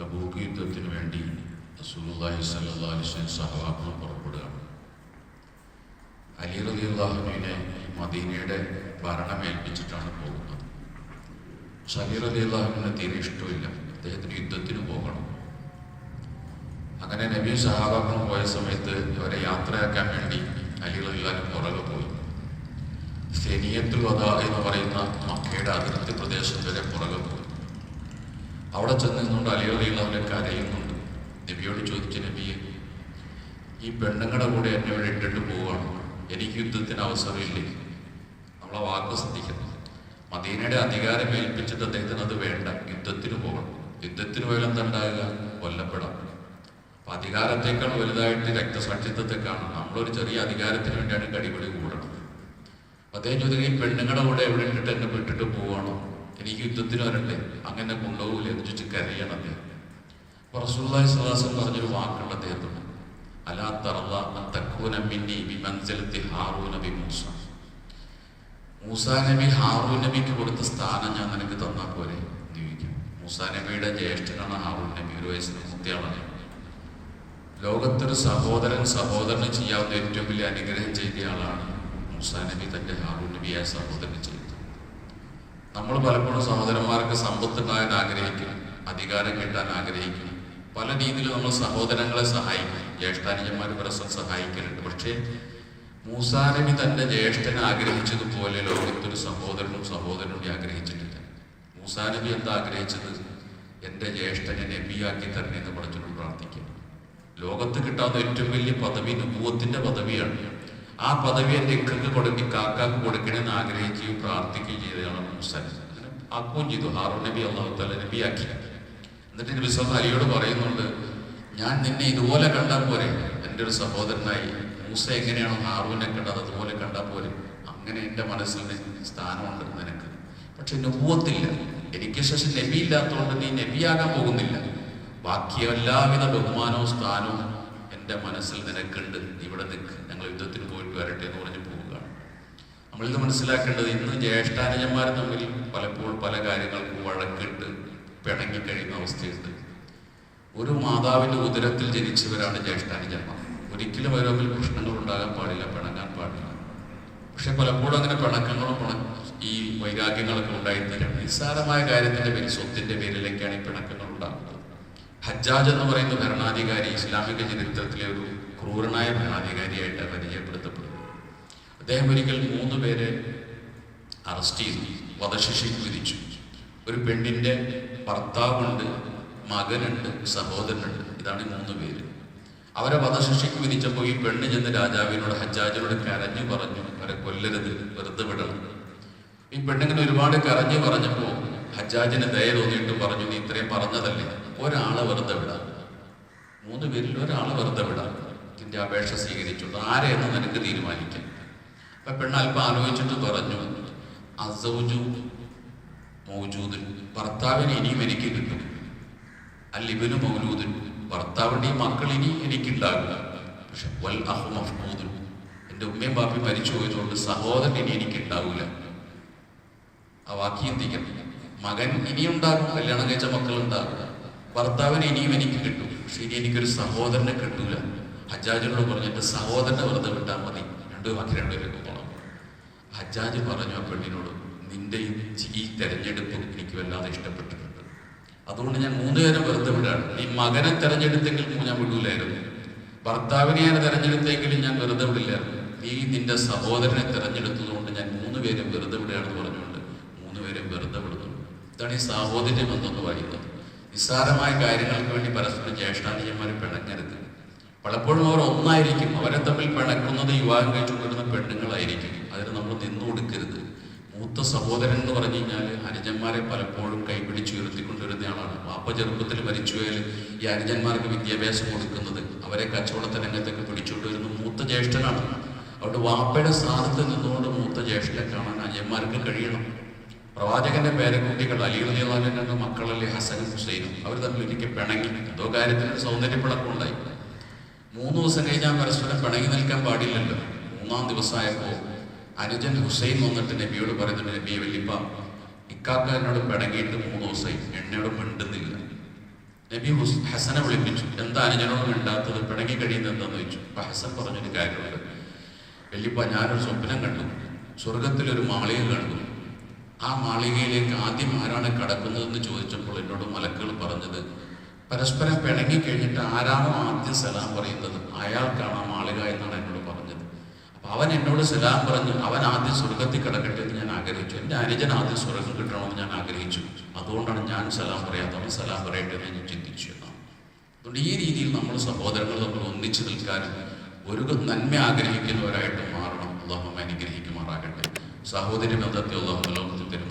Tabuk യുദ്ധത്തിന് വേണ്ടി റസൂലുള്ളാഹി സ്വല്ലല്ലാഹു അലൈഹി വസല്ലം സഹവാക്കൾ പുറപ്പെടുകയാണ്. അലി റളിയല്ലാഹുവിനെ മദീനയുടെ ഭരണം ഏൽപ്പിച്ചിട്ടാണ് പോകുന്നത് അലി റളിയല്ലാഹുവിന് തീരെ ഇഷ്ടമില്ല. അദ്ദേഹത്തിന് യുദ്ധത്തിന് പോകണം. അങ്ങനെ നബി സഹാബാക്കളും പോയ സമയത്ത് അവരെ യാത്രയാക്കാൻ വേണ്ടി അലി റളിയല്ലാഹു പുറകെ പോയി. സെനിയത്തുൽ വദ എന്ന് പറയുന്ന മക്കയുടെ അതിർത്തി പ്രദേശം വരെ പുറകെ പോയി. അവിടെ ചെന്ന് നിന്നുകൊണ്ട് അലയോലയുള്ള അവരെ കരയുന്നുണ്ട് നബിയോട് ചോദിച്ച നബിയെ ഈ പെണ്ണുങ്ങളുടെ കൂടെ എന്നെ ഇവിടെ ഇട്ടിട്ട് പോവുകയാണ് എനിക്ക് യുദ്ധത്തിന് അവസരമില്ലേ? അവളെ വാക്ക് ശ്രദ്ധിക്കുന്നു മദീനയുടെ അധികാരം ഏൽപ്പിച്ചിട്ട് അദ്ദേഹത്തിന് അത് വേണ്ട. യുദ്ധത്തിന് പോകണം. യുദ്ധത്തിന് പോയാൽ എന്തുണ്ടാകുക കൊല്ലപ്പെടാം. അപ്പൊ അധികാരത്തേക്കാൾ വലുതായിട്ട് രക്തസാക്ഷിത്വത്തെ കാണും നമ്മളൊരു ചെറിയ അധികാരത്തിന് വേണ്ടിയാണ് കടിപിടി കൂടണം അദ്ദേഹം ചോദിക്കുക ഈ പെണ്ണുങ്ങളുടെ കൂടെ എവിടെ ഇട്ടിട്ട് എന്നെ വിട്ടിട്ട് പോവാണോ? എനിക്ക് യുദ്ധത്തിന് വരണ്ടേ? അങ്ങനെ കൊണ്ടുപോകില്ല എന്ന് ചോദിച്ച് കരയണം അദ്ദേഹം. അപ്പൊ വസല്ലം പറഞ്ഞൊരു വാക്കുണ്ട് അദ്ദേഹത്തിന് അലാ തറല്ല അൻ തക്കൂന മിന്നി ബിമൻസിലത്തി ഹാറൂന മൂസ. മൂസാ നബി നബിക്ക് കൊടുത്ത സ്ഥാനം ഞാൻ നിനക്ക് തന്നാൽ പോലെ ജീവിക്കും മൂസാ നബിയുടെ ജ്യേഷ്ഠനാണ് ഹാറൂൻ നബി. ഒരു വയസ്സിന് മുത്തിയാളാണ് ലോകത്തൊരു സഹോദരൻ സഹോദരന് ചെയ്യാവുന്ന ഏറ്റവും വലിയ അനുഗ്രഹം ചെയ്ത ആളാണ് മൂസാ നബി തന്റെ ഹാറൂൻ നബിയായ സഹോദരന് ചെയ്തത് നമ്മൾ പലപ്പോഴും സഹോദരന്മാർക്ക് സമ്പത്ത് ഉണ്ടാകാൻ ആഗ്രഹിക്കും അധികാരം കിട്ടാൻ ആഗ്രഹിക്കും. പല രീതിയിൽ നമ്മൾ സഹോദരങ്ങളെ സഹായിക്കും ജ്യേഷ്ഠാനുജന്മാർ പരസ്പരം സഹായിക്കലുണ്ട്. പക്ഷേ മൂസാ നബി തന്റെ ജ്യേഷ്ഠനെ ആഗ്രഹിച്ചതുപോലെ ലോകത്തൊരു സഹോദരനും സഹോദരനും ആഗ്രഹിച്ചിട്ടില്ല. മൂസാനബി എന്താ ആഗ്രഹിച്ചത്? എന്റെ ജ്യേഷ്ഠനെ നബിയാക്കി തരണേ എന്ന് പറഞ്ഞുകൊണ്ട് പ്രാർത്ഥിക്കും ലോകത്ത് കിട്ടാവുന്ന ഏറ്റവും വലിയ പദവി നുപൂവത്തിന്റെ പദവിയാണ്. ആ പദവി എന്റെ ഇക്കൾക്ക് കൊടുക്കി കാക്കാക്ക് കൊടുക്കണമെന്ന് ആഗ്രഹിക്കുകയും പ്രാർത്ഥിക്കുകയും അങ്ങനെ ആക്കുകയും ചെയ്തു. ഹാറൂൺ നബി അള്ളാഹു നബിയാക്കി എന്നിട്ട് നബി സ്വന്തം അലിയോട് പറയുന്നുണ്ട് ഞാൻ നിന്നെ ഇതുപോലെ കണ്ടാൽ പോരെ. എന്റെ ഒരു സഹോദരനായി മൂസ എങ്ങനെയാണോ ഹാറൂനെ കണ്ടത് അതുപോലെ കണ്ടാൽ പോരെ. അങ്ങനെ എന്റെ മനസ്സിൽ സ്ഥാനമുണ്ട് നിനക്ക്. പക്ഷെ നുപൂവത്തില്ല എനിക്ക് ശേഷം നബി ഇല്ലാത്തതുകൊണ്ട് നീ നബിയാകാൻ പോകുന്നില്ല. ബാക്കി എല്ലാവിധ ബഹുമാനവും സ്ഥാനവും എന്റെ മനസ്സിൽ നിനക്കുണ്ട്. ഇവിടെ നിൽക്ക് ഞങ്ങൾ യുദ്ധത്തിന് പോയിട്ട് വരട്ടെ എന്ന് പറഞ്ഞ് പോവുകയാണ് നമ്മളിത് മനസ്സിലാക്കേണ്ടത് ഇന്ന് ജ്യേഷ്ഠാനുജന്മാർ തമ്മിൽ പലപ്പോഴും പല കാര്യങ്ങൾക്കും വഴക്കിട്ട് പിണങ്ങി കഴിയുന്ന അവസ്ഥയുണ്ട്. ഒരു മാതാവിന്റെ ഉദരത്തിൽ ജനിച്ചവരാണ് ജ്യേഷ്ഠാനുജന്മാർ. ഒരിക്കലും അവർ തമ്മിൽ പ്രശ്നങ്ങൾ ഉണ്ടാകാൻ പാടില്ല പിണങ്ങാൻ പാടില്ല. പക്ഷെ പലപ്പോഴും അങ്ങനെ പിണക്കങ്ങളും ഈ വൈരാഗ്യങ്ങളൊക്കെ ഉണ്ടായിത്തരാം നിസ്സാരമായ കാര്യത്തിന്റെ പേരിൽ സ്വത്തിന്റെ പേരിലേക്കാണ് ഈ പിണക്കങ്ങൾ ഉണ്ടാകുന്നത്. ഹജ്ജാജ് എന്ന് പറയുന്ന ഭരണാധികാരി ഇസ്ലാമിക ചരിത്രത്തിലെ ഒരു ക്രൂരനായ ഭരണാധികാരിയായിട്ട് പരിചയപ്പെടുത്തപ്പെടുന്നു അദ്ദേഹം ഒരിക്കൽ മൂന്ന് പേരെ അറസ്റ്റ് ചെയ്തു. വധശിക്ഷയ്ക്ക് വിധിച്ചു. ഒരു പെണ്ണിന്റെ ഭർത്താവുണ്ട് മകനുണ്ട് സഹോദരനുണ്ട്. ഇതാണ് മൂന്ന് പേര്. അവരെ വധശിക്ഷയ്ക്ക് വിധിച്ചപ്പോൾ ഈ പെണ്ണ് ചെന്ന് രാജാവിനോട് ഹജ്ജാജിനോട് കരഞ്ഞു പറഞ്ഞു അവരെ കൊല്ലരുത് വെറുതെ വിടണം. ഈ പെണ്ണിങ്ങനെ ഒരുപാട് കരഞ്ഞു പറഞ്ഞപ്പോൾ ഹജ്ജാജിന് ദയ തോന്നിയിട്ട് പറഞ്ഞു നീ ഇത്രയും പറഞ്ഞതല്ലേ? ഒരാളെ വെറുതെ വിടാം. മൂന്ന് പേരിൽ ഒരാളെ വെറുതെ വിടാം ഇതിന്റെ അപേക്ഷ സ്വീകരിച്ചു. ആരെയെന്ന് നിനക്ക് തീരുമാനിക്കാം? അപ്പൊ പെണ്ണ് അല്പം ആലോചിച്ചിട്ട് പറഞ്ഞു. അസൗജു മൗജൂദൻ ഭർത്താവിന് ഇനിയും എനിക്ക് കിട്ടും അല്ലിബിന് മൗലൂദൻ ഭർത്താവിന്റെയും മക്കൾ ഇനി എനിക്കുണ്ടാകില്ല പക്ഷെ വൽ അഹു മഹ്മൂദൻ എന്റെ ഉമ്മയും ബാപ്പി മരിച്ചു പോയതുകൊണ്ട് സഹോദരൻ ഇനി എനിക്കുണ്ടാവില്ല ആ വാക്കി എന്തിക്കണം മകൻ ഇനിയുണ്ടാകും കല്യാണം കഴിച്ച മക്കളുണ്ടാകും. ഭർത്താവിന് ഇനിയും എനിക്ക് കിട്ടും. പക്ഷെ ഇനി എനിക്കൊരു സഹോദരനെ കിട്ടൂല. ഹജ്ജാജിനോട് പറഞ്ഞു എന്റെ സഹോദരനെ വെറുതെ മതി. രണ്ടു ബാക്കി രണ്ടുപേരൊക്കെ പോകണം ഹജ്ജാജ് പറഞ്ഞു ആ പെണ്ണിനോട് നിന്റെ ഈ- തെരഞ്ഞെടുപ്പ് എനിക്ക് വല്ലാതെ ഇഷ്ടപ്പെട്ടിട്ടുണ്ട്. അതുകൊണ്ട് ഞാൻ മൂന്ന് മൂന്നുപേരെ വെറുതെ വിടാണ്. ഈ മകനെ തെരഞ്ഞെടുത്തെങ്കിൽ ഞാൻ വിടൂലായിരുന്നു. ഭർത്താവിനെ ഞാൻ തെരഞ്ഞെടുത്തെങ്കിലും ഞാൻ വെറുതെ വിടില്ലായിരുന്നു. നീ നിന്റെ സഹോദരനെ തെരഞ്ഞെടുത്തതുകൊണ്ട് ഞാൻ മൂന്ന് പേരും വെറുതെ വിടുകയാണെന്ന് പറഞ്ഞുകൊണ്ട് മൂന്നുപേരും വെറുതെ വിടുന്നു ഇതാണ് ഈ സാഹോദര്യം എന്നൊന്ന് പറയുന്നത്. നിസ്സാരമായ കാര്യങ്ങൾക്ക് വേണ്ടി പരസ്പരം ജ്യേഷ്ഠാനുജന്മാർ പിണങ്ങരുത്. പലപ്പോഴും അവർ ഒന്നായിരിക്കും. അവരെ തമ്മിൽ പിണക്കുന്നത് വിവാഹം കഴിച്ചു കൊണ്ടുവരുന്ന പെണ്ണുങ്ങളായിരിക്കും. അതിന് നമ്മൾ നിന്നു കൊടുക്കരുത്. മൂത്ത സഹോദരൻ എന്ന് പറഞ്ഞു കഴിഞ്ഞാൽ അനുജന്മാരെ പലപ്പോഴും കൈപിടിച്ച് ഉയർത്തിക്കൊണ്ടുവരുന്ന ആളാണ്. വാപ്പ ചെറുപ്പത്തിൽ മരിച്ചു പോയാൽ ഈ അനുജന്മാർക്ക് വിദ്യാഭ്യാസം കൊടുക്കുന്നത് അവരെ കച്ചവടത്തെ രംഗത്തൊക്കെ പിടിച്ചുകൊണ്ട് വരുന്ന മൂത്ത ജ്യേഷ്ഠനാണ്. അവിടെ വാപ്പയുടെ സ്ഥാനത്ത് നിന്നുകൊണ്ട് മൂത്ത ജ്യേഷ്ഠനെ കാണാൻ അജന്മാർക്ക് കഴിയണം. പ്രവാചകന്റെ പേരക്കുട്ടികൾ അലിയുള്ള മക്കളല്ലേ ഹസനും ഹുസൈനും. അവർ തമ്മിൽ ഒരിക്കൽ പിണങ്ങി. എന്തോ കാര്യത്തിന് സൗന്ദര്യപ്പിളക്കം ഉണ്ടായി മൂന്ന് ദിവസം കഴിഞ്ഞാൽ പരസ്പരം പിണങ്ങി നിൽക്കാൻ പാടില്ലല്ലോ. മൂന്നാം ദിവസമായപ്പോൾ അനുജൻ ഹുസൈൻ വന്നിട്ട് നബിയോട് പറയുന്നുണ്ട് നബിയെ വല്യപ്പ ഇക്കാക്ക എന്നോട് പിണങ്ങിയിട്ട് മൂന്ന് ദിവസമായി എണ്ണയോട് മിണ്ടുന്നില്ല. നബി ഹുസ് ഹസനെ വിളിപ്പിച്ചു എന്താ അനുജനോട് മിണ്ടാത്തത്? പിണങ്ങി കഴിയുന്നത് എന്താന്ന് ചോദിച്ചു. അപ്പൊ ഹസൻ പറഞ്ഞൊരു കാര്യമുണ്ട്. വല്യപ്പ ഞാനൊരു സ്വപ്നം കണ്ടു. സ്വർഗത്തിലൊരു മാളിക കണ്ടു. ആ മാളികയിലേക്ക് ആദ്യം ആരാണ് കടക്കുന്നതെന്ന് ചോദിച്ചപ്പോൾ എന്നോട് മലക്കുകൾ പറഞ്ഞത് പരസ്പരം പിണങ്ങി കഴിഞ്ഞിട്ട് ആരാണോ ആദ്യം സലാം പറയുന്നത്? അയാൾക്കാണ് ആ മാളിക എന്നാണ് എന്നോട് പറഞ്ഞത്. അപ്പൊ അവൻ എന്നോട് സലാം പറഞ്ഞു അവൻ ആദ്യം സ്വർഗത്തിൽ കിടക്കട്ടെ എന്ന് ഞാൻ ആഗ്രഹിച്ചു. എന്റെ അനുജൻ ആദ്യം സ്വർഗം കിട്ടണമെന്ന് ഞാൻ ആഗ്രഹിച്ചു. അതുകൊണ്ടാണ് ഞാൻ സലാം പറയാത്ത അവൻ സലാം പറയട്ടെ എന്ന് ഞാൻ ചിന്തിച്ചു എന്നാണ്. അതുകൊണ്ട് ഈ രീതിയിൽ നമ്മൾ സഹോദരങ്ങൾ നമ്മൾ ഒന്നിച്ചു നിൽക്കാനും ഒരു നന്മ ആഗ്രഹിക്കുന്നവരായിട്ട് മാറണം. അള്ളാഹു അനുഗ്രഹിക്കുമാറാകട്ടെ. സഹോദരി ബന്ധത്തെ അള്ളാഹു ലോകത്തിൽ തരും